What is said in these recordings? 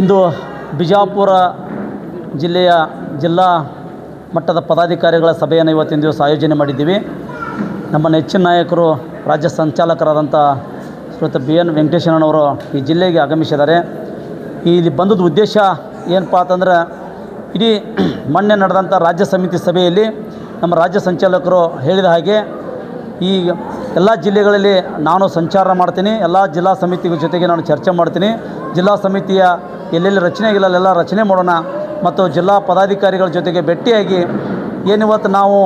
ಇಂದು ಬಿಜಾಪುರ ಜಿಲ್ಲೆಯ ಜಿಲ್ಲಾ ಮಟ್ಟದ ಪದಾಧಿಕಾರಿಗಳ ಸಭೆಯನ್ನು ಇವತ್ತಿನ ದಿವಸ ಆಯೋಜನೆ ಮಾಡಿದ್ದೀವಿ. ನಮ್ಮ ನೆಚ್ಚಿನ ನಾಯಕರು, ರಾಜ್ಯ ಸಂಚಾಲಕರಾದಂಥ ಶ್ರೀಯುತ ಬಿ ಎನ್ ವೆಂಕಟೇಶ್ವರನವರು ಈ ಜಿಲ್ಲೆಗೆ ಆಗಮಿಸಿದ್ದಾರೆ. ಇಲ್ಲಿ ಬಂದದ್ದು ಉದ್ದೇಶ ಏನಪ್ಪ ಅಂತಂದ್ರೆ, ಇಡೀ ಮೊನ್ನೆ ನಡೆದಂಥ ರಾಜ್ಯ ಸಮಿತಿ ಸಭೆಯಲ್ಲಿ ನಮ್ಮ ರಾಜ್ಯ ಸಂಚಾಲಕರು ಹೇಳಿದ ಹಾಗೆ, ಈ ಎಲ್ಲ ಜಿಲ್ಲೆಗಳಲ್ಲಿ ನಾನು ಸಂಚಾರ ಮಾಡ್ತೀನಿ, ಎಲ್ಲ ಜಿಲ್ಲಾ ಸಮಿತಿಗಳ ಜೊತೆಗೆ ನಾನು ಚರ್ಚೆ ಮಾಡ್ತೀನಿ, ಜಿಲ್ಲಾ ಸಮಿತಿಯ ಎಲ್ಲೆಲ್ಲಿ ರಚನೆ ಆಗಿಲ್ಲ, ಅಲ್ಲೆಲ್ಲ ರಚನೆ ಮಾಡೋಣ. ಮತ್ತು ಜಿಲ್ಲಾ ಪದಾಧಿಕಾರಿಗಳ ಜೊತೆಗೆ ಭೇಟಿಯಾಗಿ ಏನಿವತ್ತು ನಾವು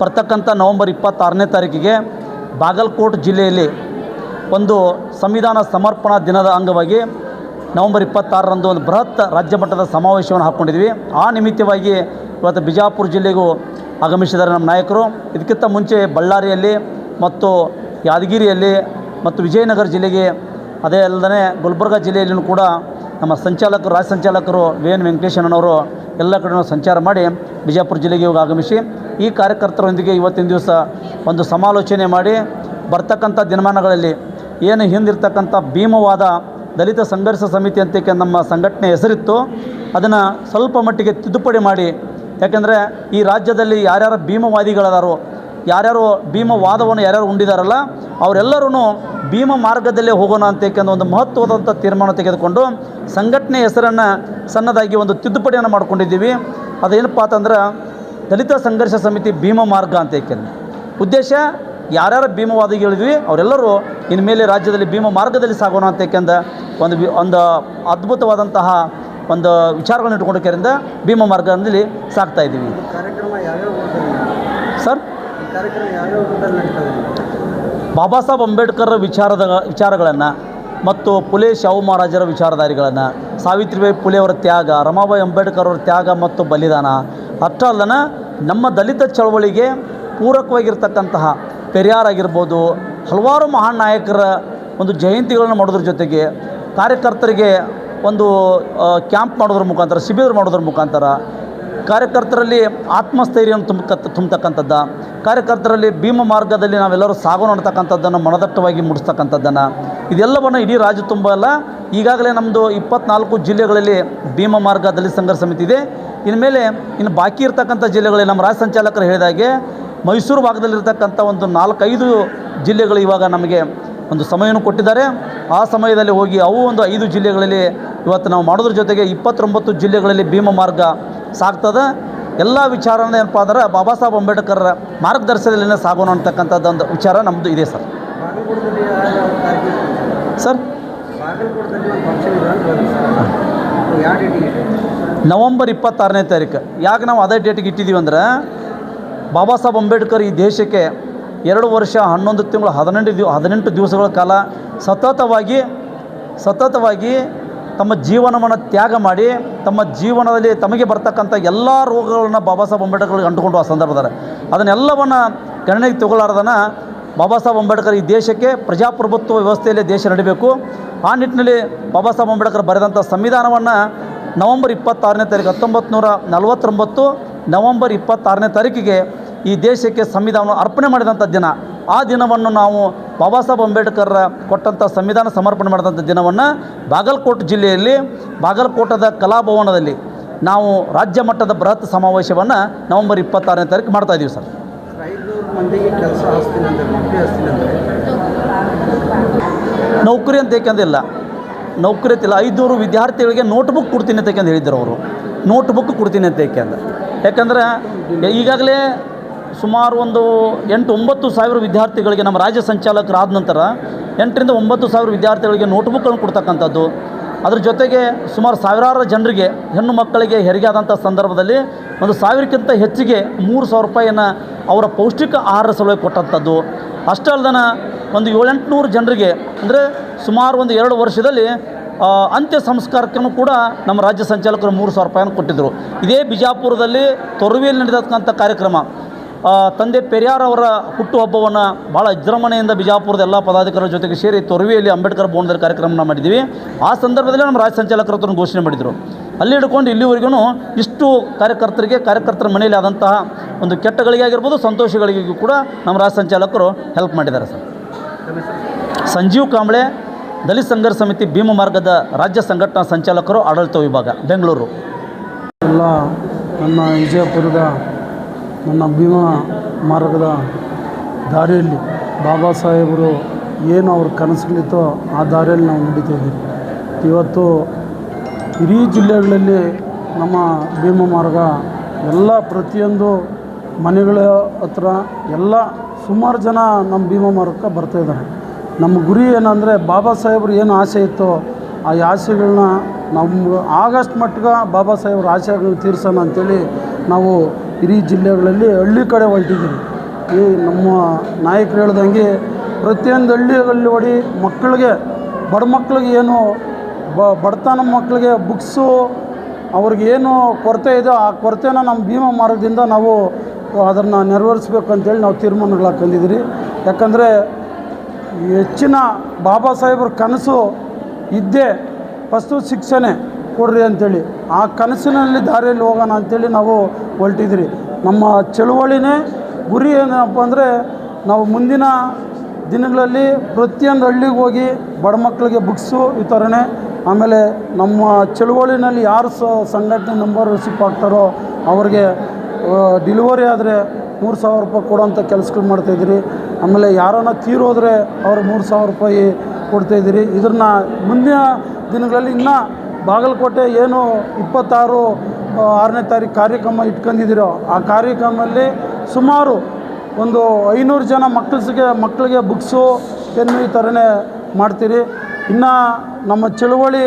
ಬರ್ತಕ್ಕಂಥ ನವಂಬರ್ ಇಪ್ಪತ್ತಾರನೇ ತಾರೀಕಿಗೆ ಬಾಗಲಕೋಟೆ ಜಿಲ್ಲೆಯಲ್ಲಿ ಒಂದು ಸಂವಿಧಾನ ಸಮರ್ಪಣಾ ದಿನದ ಅಂಗವಾಗಿ ನವಂಬರ್ ಇಪ್ಪತ್ತಾರರಂದು ಒಂದು ಬೃಹತ್ ರಾಜ್ಯ ಮಟ್ಟದ ಸಮಾವೇಶವನ್ನು ಹಾಕ್ಕೊಂಡಿದ್ವಿ. ಆ ನಿಮಿತ್ತವಾಗಿ ಇವತ್ತು ಬಿಜಾಪುರ ಜಿಲ್ಲೆಗೂ ಆಗಮಿಸಿದ್ದಾರೆ ನಮ್ಮ ನಾಯಕರು. ಇದಕ್ಕಿಂತ ಮುಂಚೆ ಬಳ್ಳಾರಿಯಲ್ಲಿ ಮತ್ತು ಯಾದಗಿರಿಯಲ್ಲಿ ಮತ್ತು ವಿಜಯನಗರ ಜಿಲ್ಲೆಗೆ, ಅದೇ ಅಲ್ಲದೆ ಗುಲ್ಬರ್ಗ ಜಿಲ್ಲೆಯಲ್ಲೂ ಕೂಡ ನಮ್ಮ ಸಂಚಾಲಕರು, ರಾಜ್ಯ ಸಂಚಾಲಕರು, ವಿ ಎನ್ ವೆಂಕಟೇಶನವರು ಎಲ್ಲ ಕಡೆ ಸಂಚಾರ ಮಾಡಿ ಬಿಜಾಪುರ ಜಿಲ್ಲೆಗೆ ಇವಾಗ ಆಗಮಿಸಿ ಈ ಕಾರ್ಯಕರ್ತರೊಂದಿಗೆ ಇವತ್ತಿನ ದಿವಸ ಒಂದು ಸಮಾಲೋಚನೆ ಮಾಡಿ ಬರ್ತಕ್ಕಂಥ ದಿನಮಾನಗಳಲ್ಲಿ ಏನು ಹಿಂದಿರ್ತಕ್ಕಂಥ ಭೀಮವಾದ ದಲಿತ ಸಂಘರ್ಷ ಸಮಿತಿ ಅಂತಕ್ಕೆ ನಮ್ಮ ಸಂಘಟನೆ ಹೆಸರಿತ್ತು, ಅದನ್ನು ಸ್ವಲ್ಪ ಮಟ್ಟಿಗೆ ತಿದ್ದುಪಡಿ ಮಾಡಿ. ಯಾಕೆಂದರೆ ಈ ರಾಜ್ಯದಲ್ಲಿ ಯಾರ್ಯಾರು ಭೀಮವಾದಿಗಳದಾರೋ ಯಾರ್ಯಾರು ಭೀಮವಾದವನ್ನು ಯಾರ್ಯಾರು ಉಂಡಿದಾರಲ್ಲ ಅವರೆಲ್ಲರೂ ಭೀಮ ಮಾರ್ಗದಲ್ಲೇ ಹೋಗೋಣ ಅಂತಕ್ಕಂಥ ಒಂದು ಮಹತ್ವದಂಥ ತೀರ್ಮಾನ ತೆಗೆದುಕೊಂಡು ಸಂಘಟನೆ ಹೆಸರನ್ನು ಸಣ್ಣದಾಗಿ ಒಂದು ತಿದ್ದುಪಡಿಯನ್ನು ಮಾಡ್ಕೊಂಡಿದ್ದೀವಿ. ಅದೇನಪ್ಪ ಅಂತಂದ್ರೆ ದಲಿತ ಸಂಘರ್ಷ ಸಮಿತಿ ಭೀಮ ಮಾರ್ಗ ಅಂತ ಏಕೆಂದ್ರೆ ಉದ್ದೇಶ ಯಾರ್ಯಾರು ಭೀಮವಾದಿಗಳಿದ್ವಿ ಅವರೆಲ್ಲರೂ ಇನ್ಮೇಲೆ ರಾಜ್ಯದಲ್ಲಿ ಭೀಮ ಮಾರ್ಗದಲ್ಲಿ ಸಾಗೋಣ ಅಂತ ಏಕೆಂದ ಒಂದು ಒಂದು ಅದ್ಭುತವಾದಂತಹ ಒಂದು ವಿಚಾರಗಳನ್ನು ಇಟ್ಕೊಂಡೋಕ್ಕಿಂದ ಭೀಮ ಮಾರ್ಗದಲ್ಲಿ ಸಾಗ್ತಾ ಇದ್ದೀವಿ. ಸರ್? ಬಾಬಾ ಸಾಹೇಬ್ ಅಂಬೇಡ್ಕರ್ ವಿಚಾರದ ವಿಚಾರಗಳನ್ನು ಮತ್ತು ಪುಲೆ ಶಾಹು ಮಹಾರಾಜರ ವಿಚಾರಧಾರಿಗಳನ್ನು, ಸಾವಿತ್ರಿಬಾಯಿ ಪುಲೆ ಅವರ ತ್ಯಾಗ, ರಮಾಬಾಯಿ ಅಂಬೇಡ್ಕರ್ ಅವರ ತ್ಯಾಗ ಮತ್ತು ಬಲಿದಾನ ಅಷ್ಟೇ ಅಲ್ಲನ ನಮ್ಮ ದಲಿತ ಚಳವಳಿಗೆ ಪೂರಕವಾಗಿರ್ತಕ್ಕಂತಹ ಪೆರಿಯಾರ್ ಆಗಿರ್ಬೋದು, ಹಲವಾರು ಮಹಾನ್ ನಾಯಕರ ಒಂದು ಜಯಂತಿಗಳನ್ನು ಮಾಡೋದ್ರ ಜೊತೆಗೆ ಕಾರ್ಯಕರ್ತರಿಗೆ ಒಂದು ಕ್ಯಾಂಪ್ ಮಾಡೋದ್ರ ಮುಖಾಂತರ, ಶಿಬಿರ ಮಾಡೋದ್ರ ಮುಖಾಂತರ ಕಾರ್ಯಕರ್ತರಲ್ಲಿ ಆತ್ಮಸ್ಥೈರ್ಯವನ್ನು ತುಂಬಕ ತುಂಬತಕ್ಕಂಥದ್ದು, ಕಾರ್ಯಕರ್ತರಲ್ಲಿ ಭೀಮ ಮಾರ್ಗದಲ್ಲಿ ನಾವೆಲ್ಲರೂ ಸಾಗೋಣ ನೋಡ್ತಕ್ಕಂಥದ್ದನ್ನು ಮನದಟ್ಟವಾಗಿ ಮೂಡಿಸ್ತಕ್ಕಂಥದ್ದನ್ನು, ಇದೆಲ್ಲವನ್ನು ಇಡೀ ರಾಜ್ಯ ತುಂಬ ಅಲ್ಲ, ಈಗಾಗಲೇ ನಮ್ಮದು ಇಪ್ಪತ್ನಾಲ್ಕು ಜಿಲ್ಲೆಗಳಲ್ಲಿ ಭೀಮ ಮಾರ್ಗ ದಲಿತ ಸಂಘರ್ಷ ಸಮಿತಿ ಇದೆ. ಇನ್ಮೇಲೆ ಇನ್ನು ಬಾಕಿ ಇರ್ತಕ್ಕಂಥ ಜಿಲ್ಲೆಗಳಲ್ಲಿ ನಮ್ಮ ರಾಜ್ಯ ಸಂಚಾಲಕರು ಹೇಳಿದಾಗೆ ಮೈಸೂರು ಭಾಗದಲ್ಲಿರ್ತಕ್ಕಂಥ ಒಂದು ನಾಲ್ಕೈದು ಜಿಲ್ಲೆಗಳು ಇವಾಗ ನಮಗೆ ಒಂದು ಸಮಯವನ್ನು ಕೊಟ್ಟಿದ್ದಾರೆ. ಆ ಸಮಯದಲ್ಲಿ ಹೋಗಿ ಅವು ಒಂದು ಐದು ಜಿಲ್ಲೆಗಳಲ್ಲಿ ಇವತ್ತು ನಾವು ಮಾಡೋದ್ರ ಜೊತೆಗೆ ಇಪ್ಪತ್ತೊಂಬತ್ತು ಜಿಲ್ಲೆಗಳಲ್ಲಿ ಭೀಮ ಮಾರ್ಗ ಸಾಗ್ತದೆ. ಎಲ್ಲ ವಿಚಾರನ ಏನಪ್ಪ ಅಂದ್ರೆ ಬಾಬಾ ಸಾಹೇಬ್ ಅಂಬೇಡ್ಕರ್ ಮಾರ್ಗದರ್ಶನದಲ್ಲಿನೇ ಸಾಗೋಣ ಅಂತಕ್ಕಂಥದ್ದು ಒಂದು ವಿಚಾರ ನಮ್ಮದು ಇದೆ ಸರ್. ಸರ್? ನವಂಬರ್ ಇಪ್ಪತ್ತಾರನೇ ತಾರೀಕು. ಯಾಕೆ ನಾವು ಅದೇ ಡೇಟಿಗೆ ಇಟ್ಟಿದ್ದೀವಿ ಅಂದ್ರೆ ಬಾಬಾ ಸಾಹೇಬ್ ಅಂಬೇಡ್ಕರ್ ಈ ದೇಶಕ್ಕೆ ಎರಡು ವರ್ಷ ಹನ್ನೊಂದು ತಿಂಗಳು ಹದಿನೆಂಟು ದಿವ ಹದಿನೆಂಟು ದಿವಸಗಳ ಕಾಲ ಸತತವಾಗಿ ಸತತವಾಗಿ ತಮ್ಮ ಜೀವನವನ್ನು ತ್ಯಾಗ ಮಾಡಿ ತಮ್ಮ ಜೀವನದಲ್ಲಿ ತಮಗೆ ಬರ್ತಕ್ಕಂಥ ಎಲ್ಲ ರೋಗಗಳನ್ನು ಬಾಬಾ ಸಾಹೇಬ್ ಅಂಬೇಡ್ಕರ್ಗೆ ಅಂಟುಕೊಂಡು ಆ ಸಂದರ್ಭದಲ್ಲಿ. ಅದನ್ನೆಲ್ಲವನ್ನು ಗಣನೆಗೆ ತಗೊಳ್ಳಾರ್ದನ ಬಾಬಾ ಸಾಹೇಬ್ ಅಂಬೇಡ್ಕರ್ ಈ ದೇಶಕ್ಕೆ ಪ್ರಜಾಪ್ರಭುತ್ವ ವ್ಯವಸ್ಥೆಯಲ್ಲಿ ದೇಶ ನಡೀಬೇಕು. ಆ ನಿಟ್ಟಿನಲ್ಲಿ ಬಾಬಾ ಸಾಹೇಬ್ ಅಂಬೇಡ್ಕರ್ ಬರೆದಂಥ ಸಂವಿಧಾನವನ್ನು ನವಂಬರ್ ಇಪ್ಪತ್ತಾರನೇ ತಾರೀಕು ಹತ್ತೊಂಬತ್ತು ನೂರ ನಲವತ್ತೊಂಬತ್ತು ನವಂಬರ್ ಇಪ್ಪತ್ತಾರನೇ ತಾರೀಕಿಗೆ ಈ ದೇಶಕ್ಕೆ ಸಂವಿಧಾನವನ್ನು ಅರ್ಪಣೆ ಮಾಡಿದಂಥ ದಿನ. ಆ ದಿನವನ್ನು ನಾವು ಬಾಬಾ ಸಾಹೇಬ್ ಅಂಬೇಡ್ಕರ್ ಕೊಟ್ಟಂಥ ಸಂವಿಧಾನ ಸಮರ್ಪಣೆ ಮಾಡಿದಂಥ ದಿನವನ್ನು ಬಾಗಲಕೋಟೆ ಜಿಲ್ಲೆಯಲ್ಲಿ ಬಾಗಲಕೋಟದ ಕಲಾಭವನದಲ್ಲಿ ನಾವು ರಾಜ್ಯ ಮಟ್ಟದ ಬೃಹತ್ ಸಮಾವೇಶವನ್ನು ನವೆಂಬರ್ ಇಪ್ಪತ್ತಾರನೇ ತಾರೀಕು ಮಾಡ್ತಾ ಇದ್ದೀವಿ ಸರ್. ನೌಕರಿ ಅಂತ ಏಕೆಂದಿಲ್ಲ ನೌಕರಿ ಅಂತಿಲ್ಲ ಐದುನೂರು ವಿದ್ಯಾರ್ಥಿಗಳಿಗೆ ನೋಟ್ಬುಕ್ ಕೊಡ್ತೀನಿ ಅಂತ ಏಕೆಂದು ಹೇಳಿದ್ರು ಅವರು. ನೋಟ್ಬುಕ್ ಕೊಡ್ತೀನಿ ಅಂತ ಏಕೆಂದ್ರೆ. ಯಾಕಂದ್ರೆ ಈಗಾಗಲೇ ಸುಮಾರು ಒಂದು ಎಂಟು ಒಂಬತ್ತು ಸಾವಿರ ವಿದ್ಯಾರ್ಥಿಗಳಿಗೆ ನಮ್ಮ ರಾಜ್ಯ ಸಂಚಾಲಕರಾದ ನಂತರ ಎಂಟರಿಂದ ಒಂಬತ್ತು ಸಾವಿರ ವಿದ್ಯಾರ್ಥಿಗಳಿಗೆ ನೋಟ್ಬುಕ್ಗಳನ್ನು ಕೊಡ್ತಕ್ಕಂಥದ್ದು. ಅದ್ರ ಜೊತೆಗೆ ಸುಮಾರು ಸಾವಿರಾರು ಜನರಿಗೆ, ಹೆಣ್ಣು ಮಕ್ಕಳಿಗೆ ಹೆರಿಗೆ ಆದಂಥ ಸಂದರ್ಭದಲ್ಲಿ ಒಂದು ಸಾವಿರಕ್ಕಿಂತ ಹೆಚ್ಚಿಗೆ ಮೂರು ಸಾವಿರ ರೂಪಾಯಿಯನ್ನು ಅವರ ಪೌಷ್ಟಿಕ ಆಹಾರ ಸಲುವಾಗಿ ಕೊಟ್ಟಂಥದ್ದು. ಅಷ್ಟೇ ಅಲ್ದನ ಒಂದು ಏಳೆಂಟುನೂರು ಜನರಿಗೆ ಅಂದರೆ ಸುಮಾರು ಒಂದು ಎರಡು ವರ್ಷದಲ್ಲಿ ಅಂತ್ಯ ಸಂಸ್ಕಾರಕ್ಕೂ ಕೂಡ ನಮ್ಮ ರಾಜ್ಯ ಸಂಚಾಲಕರು ಮೂರು ಸಾವಿರ ರೂಪಾಯಿಯನ್ನು ಕೊಟ್ಟಿದ್ದರು ಇದೇ ಬಿಜಾಪುರದಲ್ಲಿ ತೊರುವಿಯಲ್ಲಿ ನಡೆದಕ್ಕಂಥ ಕಾರ್ಯಕ್ರಮ. ತಂದೆ ಪೆರಿಯಾರ್ ಅವರ ಹುಟ್ಟುಹಬ್ಬವನ್ನು ಭಾಳ ವಿಜೃಂಭಣೆಯಿಂದ ಬಿಜಾಪುರದ ಎಲ್ಲ ಪದಾಧಿಕಾರಿಗಳ ಜೊತೆಗೆ ಸೇರಿ ತೊರವಿಯಲ್ಲಿ ಅಂಬೇಡ್ಕರ್ ಭವನದಲ್ಲಿ ಕಾರ್ಯಕ್ರಮನ ಮಾಡಿದ್ದೀವಿ. ಆ ಸಂದರ್ಭದಲ್ಲಿ ನಮ್ಮ ರಾಜ್ಯ ಸಂಚಾಲಕರು ಅದನ್ನು ಘೋಷಣೆ ಮಾಡಿದರು. ಅಲ್ಲಿ ಹಿಡ್ಕೊಂಡು ಇಲ್ಲಿವರೆಗೂ ಇಷ್ಟು ಕಾರ್ಯಕರ್ತರಿಗೆ, ಕಾರ್ಯಕರ್ತರ ಮನೆಯಲ್ಲಿ ಆದಂತಹ ಒಂದು ಕೆಟ್ಟಗಳಿಗೆ ಆಗಿರ್ಬೋದು ಸಂತೋಷಗಳಿಗೂ ಕೂಡ ನಮ್ಮ ರಾಜ್ಯ ಸಂಚಾಲಕರು ಹೆಲ್ಪ್ ಮಾಡಿದ್ದಾರೆ ಸರ್. ಸಂಜೀವ್ ಕಾಂಬ್ಳೆ, ದಲಿತ ಸಂಘರ್ಷ ಸಮಿತಿ ಭೀಮ ಮಾರ್ಗದ ರಾಜ್ಯ ಸಂಘಟನಾ ಸಂಚಾಲಕರು ಆಡಳಿತ ವಿಭಾಗ, ಬೆಂಗಳೂರು. ಎಲ್ಲ ನಮ್ಮ ವಿಜಯಪುರದ ನನ್ನ ಭೀಮಾ ಮಾರ್ಗದ ದಾರಿಯಲ್ಲಿ ಬಾಬಾ ಸಾಹೇಬರು ಏನು ಅವ್ರ ಕನಸುಗಳಿತ್ತೋ ಆ ದಾರಿಯಲ್ಲಿ ನಾವು ನಡೀತಾ ಇದ್ದೀವಿ. ಇವತ್ತು ಇಡೀ ಜಿಲ್ಲೆಗಳಲ್ಲಿ ನಮ್ಮ ಭೀಮ ಮಾರ್ಗ ಎಲ್ಲ ಪ್ರತಿಯೊಂದು ಮನೆಗಳ ಹತ್ರ ಎಲ್ಲ ಸುಮಾರು ಜನ ನಮ್ಮ ಭೀಮ ಮಾರ್ಗಕ್ಕೆ ಬರ್ತಾಯಿದ್ದಾರೆ ನಮ್ಮ ಗುರಿ ಏನಂದರೆ ಬಾಬಾ ಸಾಹೇಬ್ರು ಏನು ಆಸೆ ಇತ್ತೋ ಆ ಆಸೆಗಳನ್ನ ನಮ್ಮ ಆಗಸ್ಟ್ ಮಟ್ಟಿಗೆ ಬಾಬಾ ಸಾಹೇಬ್ರ ಆಸೆಗಳನ್ನ ತೀರಿಸೋಣ ಅಂತೇಳಿ ನಾವು ಇಡೀ ಜಿಲ್ಲೆಗಳಲ್ಲಿ ಹಳ್ಳಿ ಕಡೆ ಹೊರಟಿದ್ದೀವಿ ಈ ನಮ್ಮ ನಾಯಕರು ಹೇಳ್ದಂಗೆ ಪ್ರತಿಯೊಂದು ಹಳ್ಳಿಗಳಲ್ಲಿ ಹೊಡಿ ಮಕ್ಕಳಿಗೆ, ಬಡ ಮಕ್ಕಳಿಗೆ ಏನು ಬಡತನ ಮಕ್ಕಳಿಗೆ ಬುಕ್ಸು ಅವ್ರಿಗೆ ಏನು ಕೊರತೆ ಇದೆ, ಆ ಕೊರತೆನ ನಮ್ಮ ಭೀಮಾ ಮಾರ್ಗದಿಂದ ನಾವು ಅದನ್ನು ನೆರವೇರಿಸ್ಬೇಕು ಅಂತೇಳಿ ನಾವು ತೀರ್ಮಾನಗಳು ಹಾಕೊಂಡಿದ್ದೀರಿ ಯಾಕಂದರೆ ಹೆಚ್ಚಿನ ಬಾಬಾ ಸಾಹೇಬ್ರ ಕನಸು ಇದ್ದೇ ಫಸ್ಟು ಶಿಕ್ಷಣ. ಕೊಡ್ರಿ ಅಂಥೇಳಿ ಆ ಕನಸಿನಲ್ಲಿ ದಾರಿಯಲ್ಲಿ ಹೋಗೋಣ ಅಂಥೇಳಿ ನಾವು ಹೊರಟಿದ್ರಿ. ನಮ್ಮ ಚಳುವಳಿನೇ ಗುರಿ ಏನಪ್ಪ ಅಂದರೆ ನಾವು ಮುಂದಿನ ದಿನಗಳಲ್ಲಿ ಪ್ರತಿಯೊಂದು ಹಳ್ಳಿಗೆ ಹೋಗಿ ಬಡ ಮಕ್ಕಳಿಗೆ ಬುಕ್ಸು ವಿತರಣೆ, ಆಮೇಲೆ ನಮ್ಮ ಚಳುವಳಿನಲ್ಲಿ ಯಾರು ಸ ಸಂಘಟನೆ ನಂಬರ್ ರಿಸಿಪ್ ಆಗ್ತಾರೋ ಅವ್ರಿಗೆ ಡಿಲಿವರಿ ಆದರೆ ಮೂರು ಸಾವಿರ ರೂಪಾಯಿ ಕೊಡೋಂಥ ಕೆಲಸಗಳು ಮಾಡ್ತಾಯಿದ್ದೀರಿ ಆಮೇಲೆ ಯಾರನ್ನ ತೀರೋದ್ರೆ ಅವ್ರು ಮೂರು ಸಾವಿರ ರೂಪಾಯಿ ಕೊಡ್ತಾಯಿದ್ದೀರಿ ಇದನ್ನು ಮುಂದಿನ ದಿನಗಳಲ್ಲಿ ಇನ್ನೂ ಬಾಗಲಕೋಟೆ ಏನು ಇಪ್ಪತ್ತಾರು ಆರನೇ ತಾರೀಕು ಕಾರ್ಯಕ್ರಮ ಇಟ್ಕೊಂಡಿದ್ದೀರೋ ಆ ಕಾರ್ಯಕ್ರಮದಲ್ಲಿ ಸುಮಾರು ಒಂದು ಐನೂರು ಜನ ಮಕ್ಕಳಿಗೆ ಮಕ್ಕಳಿಗೆ ಬುಕ್ಸು, ಪೆನ್ನು ಈ ಥರನೇ ಮಾಡ್ತೀರಿ. ಇನ್ನು ನಮ್ಮ ಚಳುವಳಿ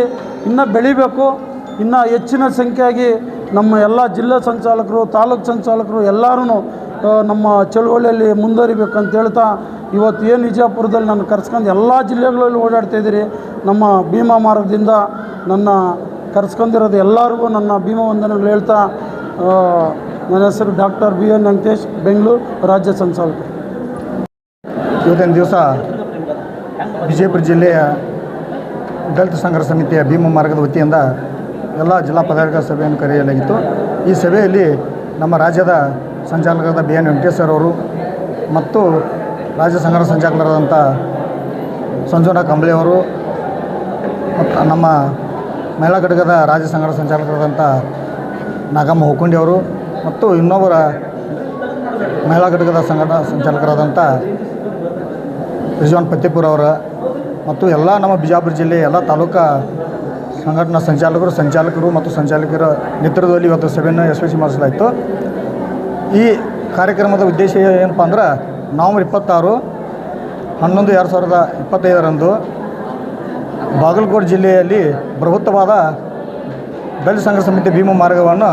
ಇನ್ನೂ ಬೆಳಿಬೇಕು. ಇನ್ನು ಹೆಚ್ಚಿನ ಸಂಖ್ಯೆಯಾಗಿ ನಮ್ಮ ಎಲ್ಲ ಜಿಲ್ಲಾ ಸಂಚಾಲಕರು, ತಾಲೂಕು ಸಂಚಾಲಕರು ಎಲ್ಲರೂ ನಮ್ಮ ಚಳುವಳಿಯಲ್ಲಿ ಮುಂದುವರಿಬೇಕಂತ ಹೇಳ್ತಾ ಇವತ್ತು ಏನು ವಿಜಯಪುರದಲ್ಲಿ ನಾನು ಕರ್ಸ್ಕೊಂಡು ಎಲ್ಲ ಜಿಲ್ಲೆಗಳಲ್ಲಿ ಓಡಾಡ್ತಾಯಿದ್ದೀರಿ ನಮ್ಮ ಭೀಮಾ ಮಾರ್ಗದಿಂದ ನನ್ನ ಕರೆಸ್ಕೊಂಡಿರೋದು ಎಲ್ಲರಿಗೂ ನನ್ನ ಭೀಮವಂದನೆಗಳು ಹೇಳ್ತಾ ನನ್ನ ಹೆಸರು doctor B N Venkatesh, Bengaluru ರಾಜ್ಯ ಸಂಸಾಲಕ ಇವತ್ತಿನ ದಿವಸ ವಿಜಯಪುರ ಜಿಲ್ಲೆಯ ದಲಿತ ಸಂಘರ್ಷ ಸಮಿತಿಯ ಭೀಮ ಮಾರ್ಗದ ವತಿಯಿಂದ ಎಲ್ಲ ಜಿಲ್ಲಾ ಪದಾಧಿಕಾರಿ ಸಭೆಯನ್ನು ಕರೆಯಲಾಗಿತ್ತು. ಈ ಸಭೆಯಲ್ಲಿ ನಮ್ಮ ರಾಜ್ಯದ ಸಂಚಾಲಕರಾದ ಬಿ ಎನ್ ಸರ್ ಅವರು ಮತ್ತು ರಾಜ್ಯ ಸಂಘರ್ಷ ಸಂಚಾಲಕರಾದಂಥ ಸಂಜೋನಾ ಕಂಬ್ಳೆಯವರು ಮತ್ತು ನಮ್ಮ ಮಹಿಳಾ ಘಟಕದ ರಾಜ್ಯ ಸಂಘದ ಸಂಚಾಲಕರಾದಂಥ ನಾಗಮ್ಮ ಹುಕುಂಡಿ ಅವರು ಮತ್ತು ಇನ್ನೊಬ್ಬರ ಮಹಿಳಾ ಘಟಕದ ಸಂಘಟನಾ ಸಂಚಾಲಕರಾದಂಥ ರಿಜ್ವಾನ್ ಪತ್ತಿಪುರ ಅವರ ಮತ್ತು ಎಲ್ಲ ನಮ್ಮ ಬಿಜಾಪುರ ಜಿಲ್ಲೆ ಎಲ್ಲ ತಾಲೂಕಾ ಸಂಘಟನಾ ಸಂಚಾಲಕರು ಸಂಚಾಲಕರು ಮತ್ತು ಸಂಚಾಲಕರ ನೇತೃತ್ವದಲ್ಲಿ ಇವತ್ತು ಸಭೆಯನ್ನು ಯಶಸ್ವಿ ಮಾಡಿಸಲಾಯಿತು. ಈ ಕಾರ್ಯಕ್ರಮದ ಉದ್ದೇಶ ಏನಪ್ಪ ಅಂದ್ರೆ ನವಂಬರ್ ಇಪ್ಪತ್ತಾರು, ಹನ್ನೊಂದು ಎರಡು ಸಾವಿರದ ಇಪ್ಪತ್ತೈದರಂದು ಬಾಗಲಕೋಟೆ ಜಿಲ್ಲೆಯಲ್ಲಿ ಬೃಹತ್ತವಾದ ದಲಿತ ಸಂಘ ಸಮಿತಿ ಭೀಮ ಮಾರ್ಗವನ್ನು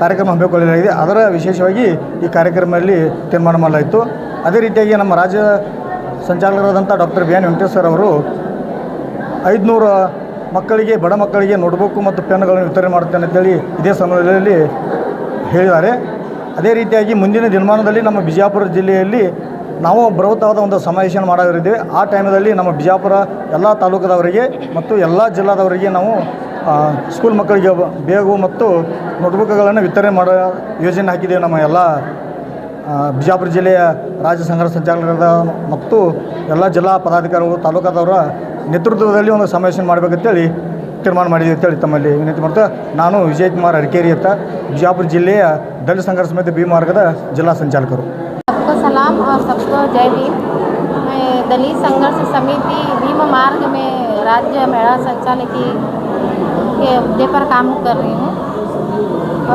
ಕಾರ್ಯಕ್ರಮ ಹಮ್ಮಿಕೊಳ್ಳಲಾಗಿದೆ. ಅದರ ವಿಶೇಷವಾಗಿ ಈ ಕಾರ್ಯಕ್ರಮದಲ್ಲಿ ತೀರ್ಮಾನ ಮಾಡಲಾಯಿತು. ಅದೇ ರೀತಿಯಾಗಿ ನಮ್ಮ ರಾಜ್ಯ ಸಂಚಾಲಕರಾದಂಥ ಡಾಕ್ಟರ್ ಬಿ ಎನ್ ವೆಂಕಟೇಶ್ವರ ಅವರು ಐದುನೂರು ಮಕ್ಕಳಿಗೆ, ಬಡ ಮಕ್ಕಳಿಗೆ ನೋಟ್ಬುಕ್ ಮತ್ತು ಪೆನ್ಗಳನ್ನು ವಿತರಣೆ ಮಾಡುತ್ತೇನೆ ಅಂತೇಳಿ ಇದೇ ಸಮಯದಲ್ಲಿ ಹೇಳಿದ್ದಾರೆ. ಅದೇ ರೀತಿಯಾಗಿ ಮುಂದಿನ ದಿನಮಾನದಲ್ಲಿ ನಮ್ಮ ಬಿಜಾಪುರ ಜಿಲ್ಲೆಯಲ್ಲಿ ನಾವು ಬೃಹತ್ತಾದ ಒಂದು ಸಮಾವೇಶನ ಮಾಡೋರಿದ್ದೀವಿ. ಆ ಟೈಮಲ್ಲಿ ನಮ್ಮ ಬಿಜಾಪುರ ಎಲ್ಲ ತಾಲೂಕದವರಿಗೆ ಮತ್ತು ಎಲ್ಲ ಜಿಲ್ಲಾದವರಿಗೆ ನಾವು ಸ್ಕೂಲ್ ಮಕ್ಕಳಿಗೆ ಬೇಗು ಮತ್ತು ನೋಟ್ಬುಕ್ಗಳನ್ನು ವಿತರಣೆ ಮಾಡೋ ಯೋಜನೆ ಹಾಕಿದ್ದೇವೆ ನಮ್ಮ ಎಲ್ಲ ಬಿಜಾಪುರ ಜಿಲ್ಲೆಯ ರಾಜ್ಯ ಸಂಘರ್ಷ ಸಂಚಾಲಕರ ಮತ್ತು ಎಲ್ಲ ಜಿಲ್ಲಾ ಪದಾಧಿಕಾರಿಗಳು, ತಾಲೂಕಾದವರ ನೇತೃತ್ವದಲ್ಲಿ ಒಂದು ಸಮಾವೇಶ ಮಾಡಬೇಕಂತೇಳಿ ತೀರ್ಮಾನ ಮಾಡಿದ್ದೀವಿ ಅಂತೇಳಿ ತಮ್ಮಲ್ಲಿ ವಿನಂತಿ ಮಾಡ್ತಾ ನಾನು ವಿಜಯ್ ಕುಮಾರ್ ಅಡಿಕೇರಿ ಅಂತ ಬಿಜಾಪುರ ಜಿಲ್ಲೆಯ ದಲಿತ ಸಂಘರ್ಷ ಸಮಿತಿ ಬಿ ಮಾರ್ಗದ ಜಿಲ್ಲಾ ಸಂಚಾಲಕರು. सलाम और सबको जय भीम मैं दलित संघर्ष समिति भीम मार्ग में राज्य महिला संचालक की अहदे पर काम कर रही हूँ।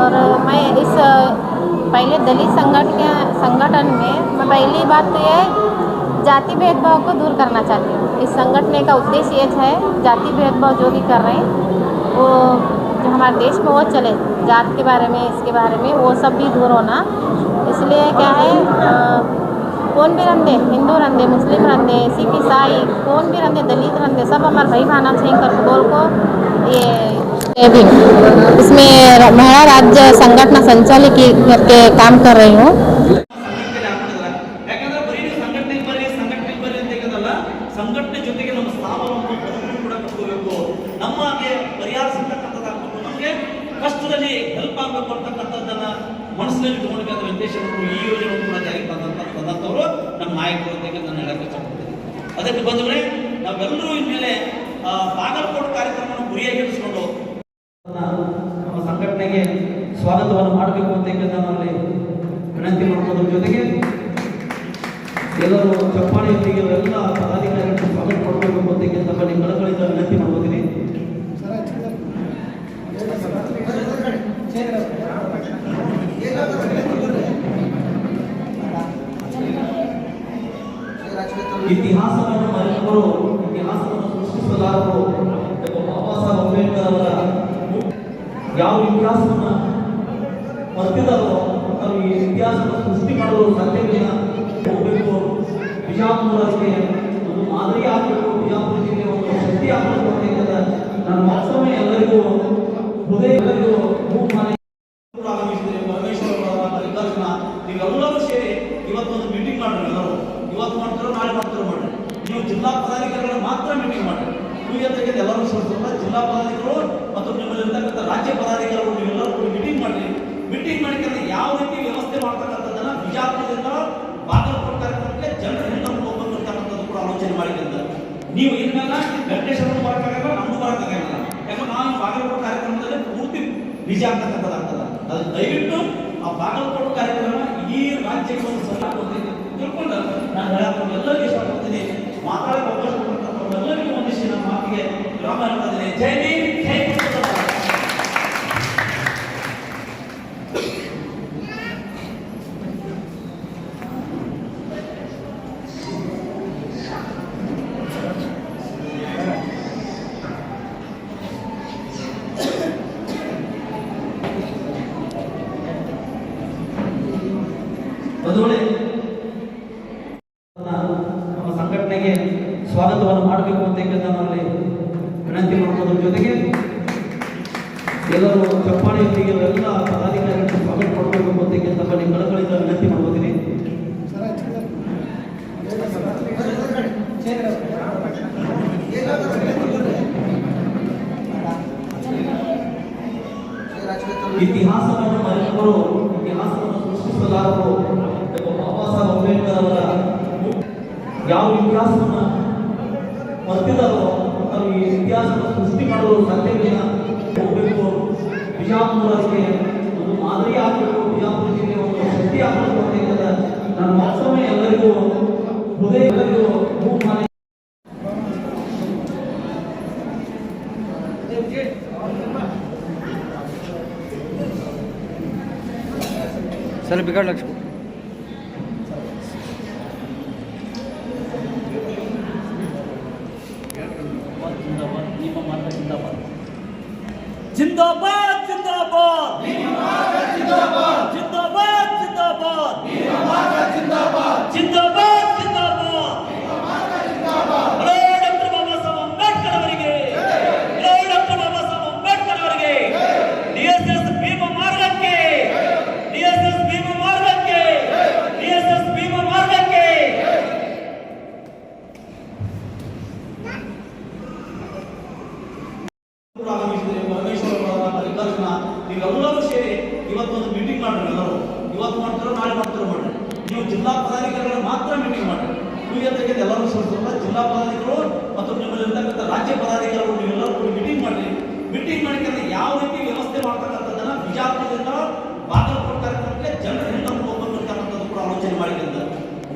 और मैं इस पहले दलित संगठन के संगठन में, मैं पहली बात तो ये जाति भेदभाव को दूर करना चाहती हूँ। इस संगठन का उद्देश्य ये है, जाति भेदभाव जो भी कर रहे हैं, वो जो हमारे देश में वो चले, जात के बारे में, इसके बारे में, वो सब भी दूर होना। इसलिए क्या है कौन भी रहते हिंदू रहते मुस्लिम रहते सिख, ईसाई कौन भी रहते दलित रहते सब हमारे भाई भाना कर बोल को, ये भी। इसमें महाराज राज्य संगठन संचालित करके काम कर रही हूँ। ನಾವೆಲ್ಲರೂ ಇನ್ಮೇಲೆ ಬಾಗಲಕೋಟೆ ಕಾರ್ಯಕ್ರಮವನ್ನು ಗುರಿಯಾಗಿರಿಸಿಕೊಂಡು ನಮ್ಮ ಸಂಘಟನೆಗೆ ಸ್ವಾಗತವನ್ನು ಮಾಡಬೇಕು ಅಂತ ಹೇಳಿ ನಾನು ಅಲ್ಲಿ ವಿನಂತಿ ಮಾಡ್ಕೋದ್ರ ಜೊತೆಗೆ ಎಲ್ಲರೂ ಚಪ್ಪಾಳಿಯೊಂದಿಗೆ ಎಲ್ಲ ಪದಾಧಿಕಾರಿಗಳು ಸ್ವಾಗತ ಮಾಡಬೇಕು ಅಂತ ಹೇಳಿ ತಮ್ಮಲ್ಲಿ ಕಳಕಳಿಯಿಂದ ವಿನಂತಿ ಮಾಡ್ಕೋತೀನಿ ಇತಿಹಾಸವನ್ನು ಮರೆತವರು ಇತಿಹಾಸವನ್ನು ಸೃಷ್ಟಿಸಲಾರರು ಎಂಬ ಬಾಬಾ ಸಾಹೇಬ್ ಅಂಬೇಡ್ಕರ್ ಅವರ ಯಾವ ಇತಿಹಾಸವನ್ನು ಮರೆತಿದಾರೋ ಅವರು ಈ ಇತಿಹಾಸವನ್ನು ಸೃಷ್ಟಿ ಮಾಡಲು ಸಾಧ್ಯವಿಲ್ಲ ಹೋಗಬೇಕು ಬಿಜಾಪುರಕ್ಕೆ ಒಂದು ಮಾದರಿ ಆಗಬೇಕು ಬಿಜಾಪುರ ಜಿಲ್ಲೆ ಒಂದು ಶಕ್ತಿ ಆಗಬೇಕು ಅಂತ ಹೇಳಿದ ನಾನು ಮತ್ತೊಮ್ಮೆ ಎಲ್ಲರಿಗೂ ಹೃದಯ ಎಲ್ಲರಿಗೂ ಮೂಗು ಮಾಡಿ ಆಗಮಿಸಿದರೆ ಪರಮೇಶ್ವರ ಅವರ ಮಲ್ಲಿಕಾರ್ಜುನ ನೀವೆಲ್ಲರೂ ಸೇರಿ ಇವತ್ತೊಂದು ಮೀಟಿಂಗ್ ಮಾಡ್ರಿ ಎಲ್ಲರೂ ಇವತ್ತು ಮಾಡ್ತಾರೋ, ನಾಳೆ ಮಾಡ್ತಾರೋ ಮಾಡಿ ನೀವು ಜಿಲ್ಲಾ ಪದಾಧಿಕಾರಿಗಳ ಮಾತ್ರ ಮೀಟಿಂಗ್ ಮಾಡಿ ನೀವು ಜೊತೆಗೆ ಎಲ್ಲರೂ ಸೇರಿಸಲ್ಲ ಜಿಲ್ಲಾ ಪದಾಧಿಕಾರಿಗಳು ಮತ್ತು ನಿಮ್ಮಲ್ಲಿರ್ತಕ್ಕಂಥ ರಾಜ್ಯ ಪದಾಧಿಕಾರಿಗಳು ನೀವೆಲ್ಲರೂ ಕೂಡ ಮೀಟಿಂಗ್ ಮಾಡಿ ಮೀಟಿಂಗ್ ಮಾಡಿಕೊಂಡು ಯಾವ ರೀತಿ ವ್ಯವಸ್ಥೆ ಮಾಡ್ತಕ್ಕಂಥದ್ದನ್ನ ಬಿಜಾಪುರದಿಂದ ಬಾಗಲಕೋಟೆ ಕಾರ್ಯಕ್ರಮಕ್ಕೆ ಜನರು ಅಂತಕ್ಕಂಥದ್ದು ಕೂಡ ಆಲೋಚನೆ ಮಾಡಿದ್ರಿಂದ. ನೀವು ಇನ್ಮೇಲೆ ವೆಂಕಟೇಶ್ವರ ಬರೋಕ್ಕಾಗಲ್ಲ, ನಮಗೂ ಬರೋಕ್ಕಾಗಲ್ಲ. ಯಾಕಂದ್ರೆ ನಾನು ಬಾಗಲಕೋಟೆ ಕಾರ್ಯಕ್ರಮದಲ್ಲಿ ಪೂರ್ತಿ ಬಿಜಿ ಆಗ್ತಕ್ಕಂಥದ್ದಾಗ್ತದೆ ಅದು ದಯವಿಟ್ಟು ಆ ಬಾಗಲಕೋಟೆ ಕಾರ್ಯಕ್ರಮ ಈ ರಾಜ್ಯಕ್ಕೆ ಒಂದು ಸಲಹೆ ತಿಳ್ಕೊಂಡು ನಾನು ಹೇಳಕ್ಕೆ ಎಲ್ಲರಿಗೂ ಇಷ್ಟಪಡ್ತೀನಿ. ಮಾತಾಡಕ್ಕೆ ಅವಕಾಶ ಕೊಟ್ಟಂತ ಎಲ್ಲರಿಗೂ ಒಂದಿಷ್ಟು ನಮ್ಮ ಮಾತಿಗೆ ವಿರಾಮ ಹೇಳ್ತಾ ಇದ್ದೀನಿ ಜೈ ಭೀಮ್ ಜೈ ಕರ್ನಾಟಕ. ಬಂಧುಗಳೇ ನಮ್ಮ ಸಂಘಟನೆಗೆ ಸ್ವಾಗತವನ್ನು ಮಾಡಬೇಕು ಅಂತ ಹೇಳಿ ನಾನು ಅಲ್ಲಿ ವಿನಂತಿ ಮಾಡ್ಕೋದ್ರ ಜೊತೆಗೆ ಎಲ್ಲರೂ ಚಪ್ಪಾಳಿಯೊಂದಿಗೆ ಎಲ್ಲ ಪದಾಧಿಕಾರಿಗಳು ಸ್ವಾಗತ ಮಾಡಬೇಕು ಅಂತ ಹೇಳಿ ತಮ್ಮಲ್ಲಿ ಕಳಕಳಿಯಿಂದ ವಿನಂತಿ ಮಾಡ್ಕೋತೀನಿ ಇತಿಹಾಸವನ್ನು ಮರೆತವರು ಇತಿಹಾಸವನ್ನು ಸೃಷ್ಟಿಸಲಾರರು ಎಂಬ ಬಾಬಾ ಸಾಹೇಬ್ ಅಂಬೇಡ್ಕರ್ ಅವರ ಯಾವ ಇತಿಹಾಸವನ್ನು ಮರೆತಿದಾರೋ ಅವರು ಈ ಇತಿಹಾಸವನ್ನು ಸೃಷ್ಟಿ ಮಾಡಲು ಸಾಧ್ಯವಿಲ್ಲ ಹೋಗಬೇಕು ಬಿಜಾಪುರಕ್ಕೆ ಒಂದು ಮಾದರಿ ಆಗಬೇಕು ಬಿಜಾಪುರ ಜಿಲ್ಲೆ ಒಂದು ಶಕ್ತಿ ಆಗಬೇಕು ಅಂತ ಹೇಳಿದ ನಾನು ಮತ್ತೊಮ್ಮೆ ಎಲ್ಲರಿಗೂ ಹೃದಯ ಎಲ್ಲರಿಗೂ ಮೂಗು ಮಾಡಿ ಸ್ವಲ್ಪ ಬಿಗಾಡ್ ಲಕ್ಷ್ಮಿ ಇವತ್ತು ಮಾಡ್ತಾರೋ ನಾಳೆ ಮಾಡ್ತಾರೋ ಮಾಡಿ ನೀವು ಜಿಲ್ಲಾ ಪದಾಧಿಕಾರಿಗಳ ಮಾತ್ರ ಮೀಟಿಂಗ್ ಮಾಡಿ ನೀವು ಎತ್ತಕ್ಕೆ ಎಲ್ಲರೂ ಸೇರಿಸಲ್ಲ ಜಿಲ್ಲಾ ಪದಾಧಿಕಾರಿಗಳು ಮತ್ತು ನಿಮ್ಮಲ್ಲಿರ್ತಕ್ಕಂಥ ರಾಜ್ಯ ಪದಾಧಿಕಾರಿಗಳು ನೀವೆಲ್ಲರೂ ಕೂಡ ಮೀಟಿಂಗ್ ಮಾಡಿ ಮೀಟಿಂಗ್ ಮಾಡಿಕೊಂಡ್ರೆ ಯಾವ ರೀತಿ ವ್ಯವಸ್ಥೆ ಮಾಡ್ತಕ್ಕಂಥದ್ದನ್ನ ಬಿಜಾಪುರದಿಂದ ಬಾಗಲಕೋಟೆ ಕಾರ್ಯಕ್ರಮಕ್ಕೆ ಜನರು ಕರ್ಕೊಂಡು ಹೋಗ್ಬೇಕಂತಕ್ಕಂಥದ್ದು ಕೂಡ ಆಲೋಚನೆ ಮಾಡಿದ್ರಿಂದ.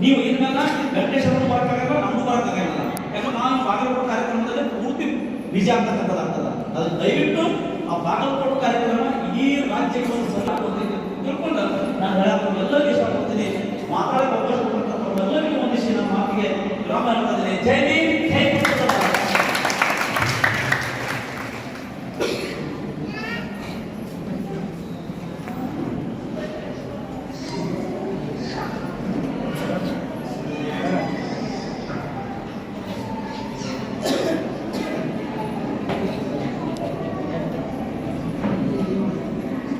ನೀವು ಇನ್ಮೇಲೆ ವೆಂಕಟೇಶ್ವರ ಬರೋಕ್ಕಾಗಲ್ಲ ನಮ್ಮ ಬರೋಕ್ಕಾಗಲ್ಲ ಯಾಕಂದ್ರೆ ನಾವು ಬಾಗಲಕೋಟೆ ಕಾರ್ಯಕ್ರಮದಲ್ಲಿ ಪೂರ್ತಿ ಬಿಜಿ ಆಗ್ತಕ್ಕಂಥದ್ದು ಆಗ್ತದ ಅದು ದಯವಿಟ್ಟು ಆ ಬಾಗಲಕೋಟೆ ಕಾರ್ಯಕ್ರಮ ಈ ರಾಜ್ಯಕ್ಕೆ ಒಂದು ಸಲ ತಿಳ್ಕೊಂಡು ನಾನು ಹೇಳಕ್ಕೆ ಎಲ್ಲರಿಗೂ ಇಷ್ಟಪಡ್ತೀನಿ ಮಾತಾಡಕ್ಕೆ ಅವಕಾಶ ಕೊಟ್ಟಂತ ಎಲ್ಲರಿಗೂ ಒಂದಿಷ್ಟು ನಮ್ಮ ಮಾತಿಗೆ ವಿರಾಮ ಜೈ ಭೀಮ್ ಜೈ ಕರ್ನಾಟಕ.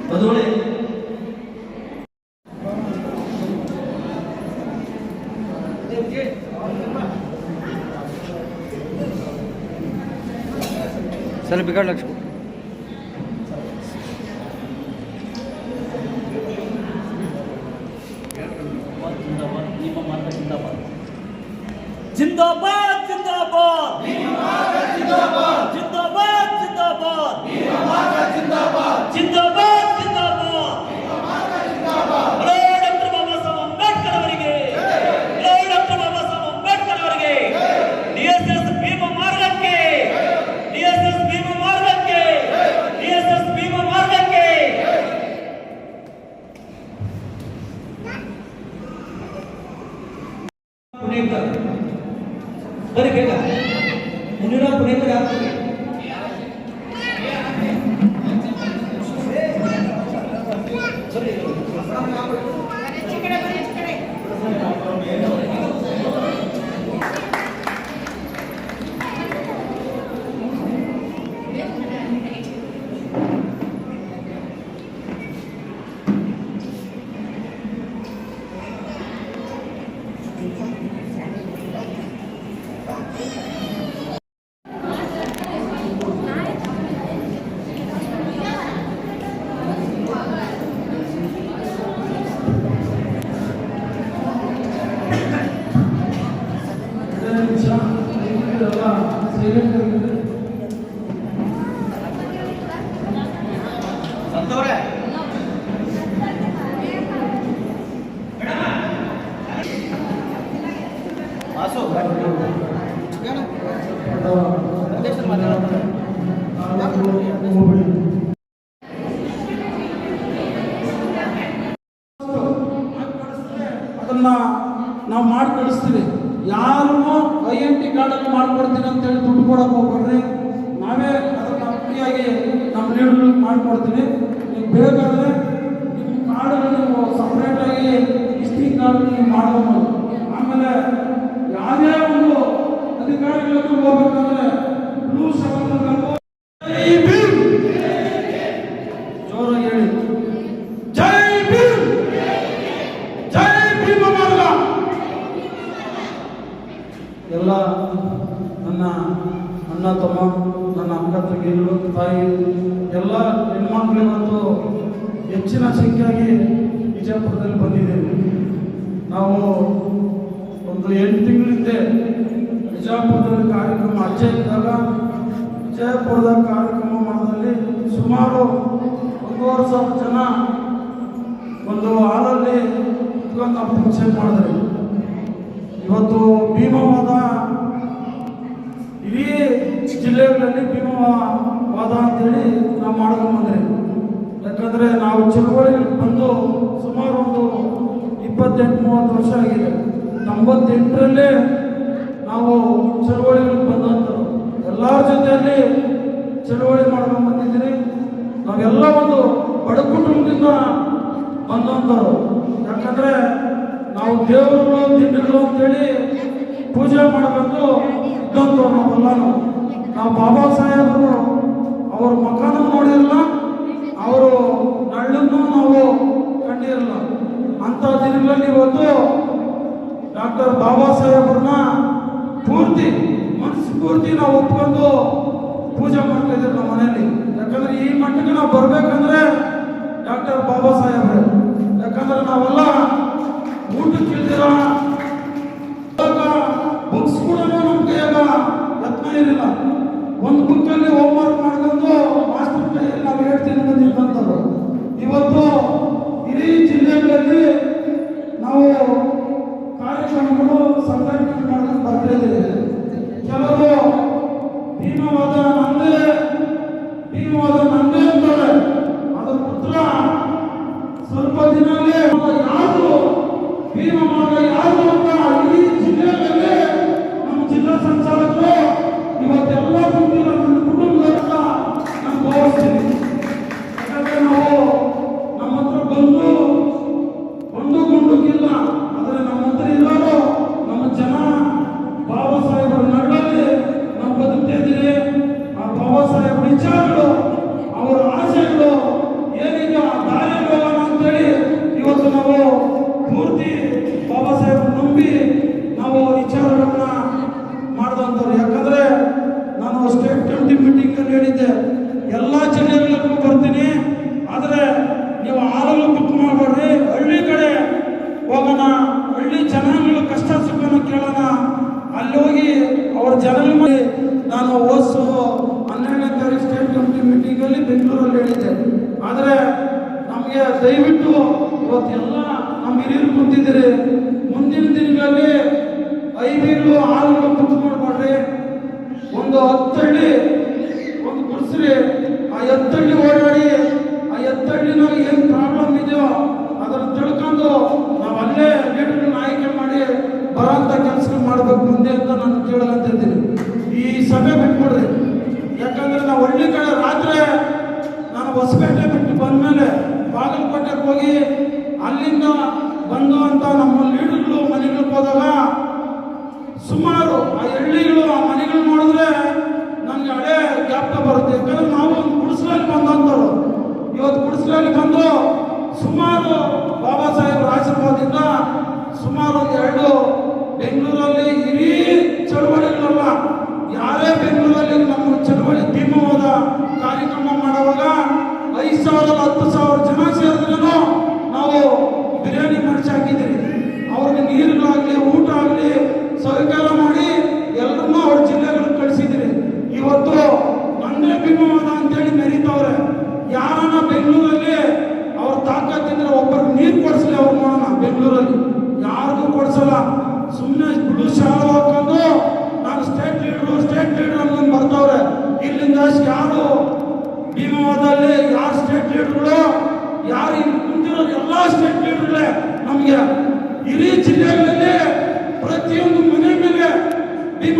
ಬಂಧುಗಳೇ ಸರ್ ಬಿಗಾಡ್ ಲಕ್ಷ ಜಿಂದಾಬಾದ್ ಜಿಂದಾಬಾದ್ ಜಿಂದಾಬಾದ್ ಜಿಂದಾಬಾದ್ ಜಿಂದಾಬಾದ್ ಜಿಂದಾಬಾದ್ ಹಲೋ ಡಾಕ್ಟರ್ ಬಾಬಾ ಸಾಹೇಬ್ ಅಂಬೇಡ್ಕರ್ ಅವರಿಗೆ ಹಲೋ ಡಾಕ್ಟರ್ ಬಾಬಾ ಸಾಹೇಬ್ ಅಂಬೇಡ್ಕರ್ ಅವರಿಗೆ ಡಿಎಸ್ಎಸ್ ಭೀಮ ಮಾರ್ಗಕ್ಕೆ ಡಿಎಸ್ಎಸ್ ಭೀಮ ಮಾರ್ಗಕ್ಕೆ ಡಿಎಸ್ಎಸ್ ಭೀಮ ಮಾರ್ಗಕ್ಕೆ ಪುಣೇಕರ್ ಬರೀ ಬೇಗ ಮುನಿರ ಪುಣೇಕರ್ ಆಗ್ತದೆ ಸಂತವ್ರೆ ವಾಸು ಅದನ್ನ ನಾವು ಮಾಡಿ ಕಳಿಸ್ತೀವಿ ಯಾರು ಐ ಎನ್ ಟಿ ಕಾರ್ಡನ್ನು ಮಾಡ್ಕೊಡ್ತೀನಿ ಅಂತೇಳಿ ದುಡ್ಡು ಕೊಡಕ್ಕೆ ಹೋಗ್ಬೇಡ್ರಿ ನಾವೇ ಅದನ್ನ ಫ್ರೀಯಾಗಿ ನಮ್ಮ ಲೀಡರ್ ಮಾಡಿಕೊಡ್ತೀವಿ ನೀವು ಬೇಕಾದರೆ ನಿಮ್ಮ ಕಾರ್ಡನ್ನು ನೀವು ಸಪ್ರೇಟಾಗಿ ವಿಸಿಟಿಂಗ್ ಕಾರ್ಡ್ ನೀವು ಮಾಡ್ಬೋದು ಆಮೇಲೆ ಯಾವುದೇ ಒಂದು ಅಧಿಕಾರಿಗಳನ್ನು ಹೋಗ್ಬೇಕಂದ್ರೆ ಬ್ಲೂ ಸೆವೆನ್ ಜೈ ಭೀಮ್ ಜೋರಾಗಿ ಹೇಳಿ ಜೈ ಭೀಮ್ ಜೈ ಭೀಮ ಮಾರ್ಗ ಎಲ್ಲ ನನ್ನ ಅಣ್ಣ, ತಮ್ಮ, ನನ್ನ ಅಕ್ಕ ತಂಗಿಯರು ತಾಯಿ, ಎಲ್ಲ ಹೆಣ್ಮಕ್ಳಿಗಂತೂ ಹೆಚ್ಚಿನ ಸಂಖ್ಯೆಯಾಗಿ ವಿಜಯಪುರದಲ್ಲಿ ಬಂದಿದ್ದೇವೆ ನಾವು ಒಂದು ಎಂಟು ತಿಂಗಳಿಂದ ವಿಜಯಪುರದಲ್ಲಿ ಕಾರ್ಯಕ್ರಮ ಅಜ್ಜೆ ಇದ್ದಾಗ ವಿಜಯಪುರದ ಕಾರ್ಯಕ್ರಮ ಮಾಡಿದಲ್ಲಿ ಸುಮಾರು ಒಂದೂವರೆ ಸಾವಿರ ಜನ ಒಂದು ಹಾಲಲ್ಲಿ ಕುತ್ಕೊಂಡು ನಾವು ಫಂಕ್ಷನ್ ಮಾಡಿದ್ರಿ. ಇವತ್ತು ಭೀಮವಾದ ಇಡೀ ಜಿಲ್ಲೆಗಳಲ್ಲಿ ಭೀಮವಾದ ಅಂತೇಳಿ ನಾವು ಮಾಡ್ಕೊಂಡು ಬಂದ್ರಿ ಯಾಕಂದರೆ ನಾವು ಚಳುವಳಿ ಬಂದು ಸುಮಾರು ಒಂದು ಇಪ್ಪತ್ತೆಂಟು, ಮೂವತ್ತು ವರ್ಷ ಆಗಿದೆ. ತೊಂಬತ್ತೆಂಟರಲ್ಲೇ ನಾವು ಚಳುವಳಿಗಳಿಗೆ ಬಂದಂಥ ಎಲ್ಲರ ಜೊತೆಯಲ್ಲಿ ಚಳುವಳಿ ಮಾಡ್ಕೊಂಡು ಬಂದಿದ್ದೀರಿ. ನಾವೆಲ್ಲ ಒಂದು ಬಡ ಕುಟುಂಬದಿಂದ ಬಂದಂಥವ್ರು. ಯಾಕಂದರೆ ನಾವು ದೇವರು ದಿನಗಳು ಅಂತೇಳಿ ಪೂಜೆ ಮಾಡಬೇಕು ಇದ್ದಂತವ್ರು ನಾವೆಲ್ಲ ನಾವು ಬಾಬಾ ಸಾಹೇಬರು ಅವ್ರ ಮಕ್ಕನೂ ಎಲ್ಲ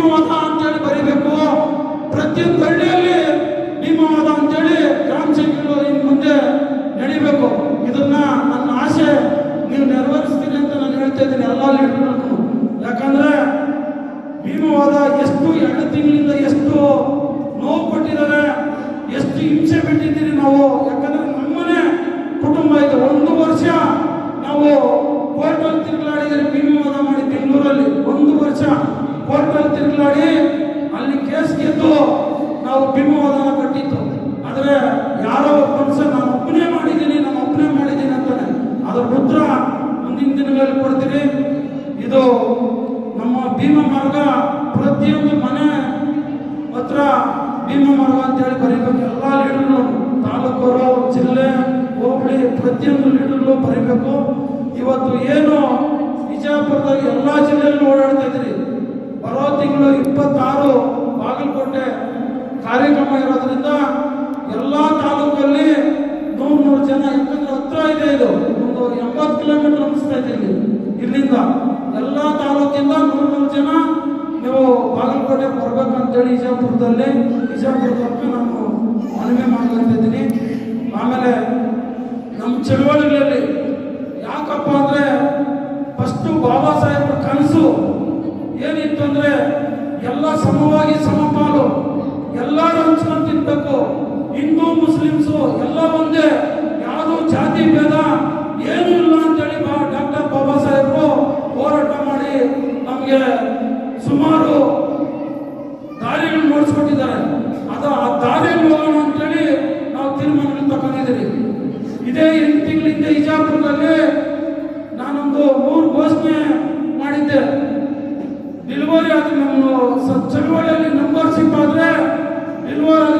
ಹಿಂದೂ ಮತ ಅಂತೇಳಿ ಬರೀಬೇಕು. ಪ್ರತಿಯೊಂದು ಹಳ್ಳಿಯಲ್ಲಿ ಬರಿಬೇಕು. ಇವತ್ತು ಏನು ವಿಜಯಪುರದಾಗ ಎಲ್ಲ ಜಿಲ್ಲೆಯಲ್ಲೂ ಓಡಾಡ್ತಾ ಇದ್ರಿ ಬರೋ ತಿಂಗಳು ಇಪ್ಪತ್ತಾರು ಬಾಗಲಕೋಟೆ ಕಾರ್ಯಕ್ರಮ ಇರೋದ್ರಿಂದ ಎಲ್ಲ ತಾಲೂಕಲ್ಲಿ ನೂರು ನೂರು ಜನ ಇಪ್ಪತ್ತು ಹತ್ರ ಇದೆ ಇದು. ಒಂದು ಎಂಬತ್ತು ಕಿಲೋಮೀಟರ್ ಅನಿಸ್ತಾ ಇದೆ ಇಲ್ಲಿ. ಇಲ್ಲಿಂದ ಎಲ್ಲ ತಾಲೂಕಿಂದ ನೂರು ನೂರು ಜನ ನೀವು ಬಾಗಲಕೋಟೆ ಬರ್ಬೇಕಂತೇಳಿ ವಿಜಯಪುರದಲ್ಲಿ. ವಿಜಯಪುರದವರೆಗೂ ನಾನು ಮನವಿ ಮಾಡ್ಕೊಂತಿದ್ದೀನಿ ಆಮೇಲೆ ಚಳುವಳಿಗಳಲ್ಲಿ. ಯಾಕಪ್ಪ ಅಂದ್ರೆ ಫಸ್ಟು ಬಾಬಾ ಸಾಹೇಬ್ರ ಕನಸು ಏನಿತ್ತು ಅಂದ್ರೆ ಎಲ್ಲ ಸಮವಾಗಿ ಸಮಪಾಲು ಎಲ್ಲರೂ ಹಂಚ್ಕೊಂಡು ತಿನ್ಬೇಕು. ಹಿಂದೂ ಮುಸ್ಲಿಮ್ಸು ಎಲ್ಲ ಒಂದೇ ಯಾವುದು ಜಾತಿ ಭೇದ ಏನು ಇಲ್ಲ ಅಂತೇಳಿ ಡಾಕ್ಟರ್ ಬಾಬಾ ಸಾಹೇಬರು ಹೋರಾಟ ಮಾಡಿ ನಮಗೆ ಸುಮಾರು ದಾರಿಗಳು ನೋಡಿಸ್ಕೊಟ್ಟಿದ್ದಾರೆ ಅದು ಆ ದಾರಿಯಲ್ಲಿ ಹೋಗೋಣ ಅಂತೇಳಿ ನಾವು ತೀರ್ಮಾನಗಳು ತಗೊಂಡಿದ್ದೀರಿ. ಇದೇ ಎಂಟು ತಿಂಗಳಿಂದ ಈಜಾಪುರದಲ್ಲಿ ಇಜಾಪುರದಲ್ಲಿ ನಾನೊಂದು ಮೂರು ಘೋಷಣೆ ಮಾಡಿದ್ದೆ. ಡೆಲಿವರಿ ಅದು ನಮ್ಮ ಚಳುವಳಿಯಲ್ಲಿ ನಂಬರ್ ಸಿಕ್ಕಾದ್ರೆ ಡೆಲಿವರಿ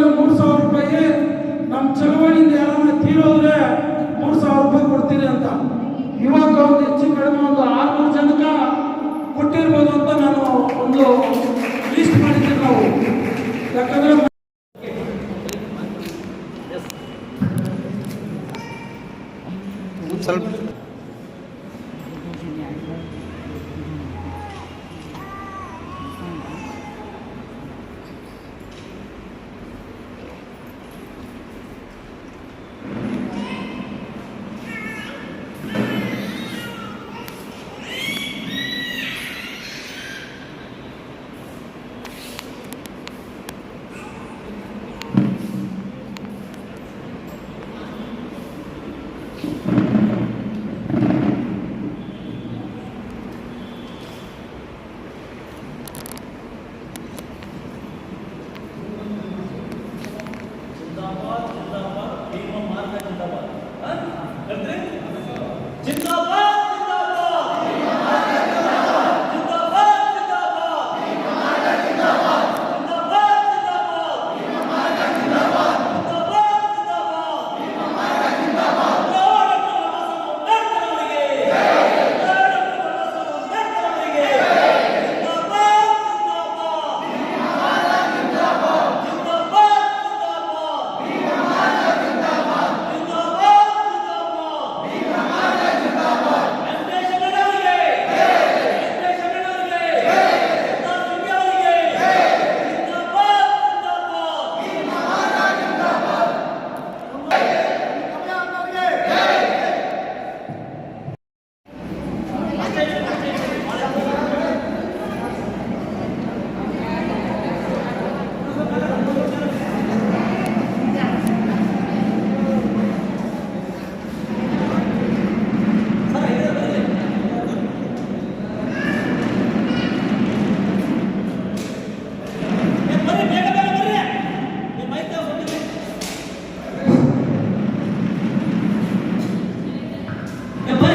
The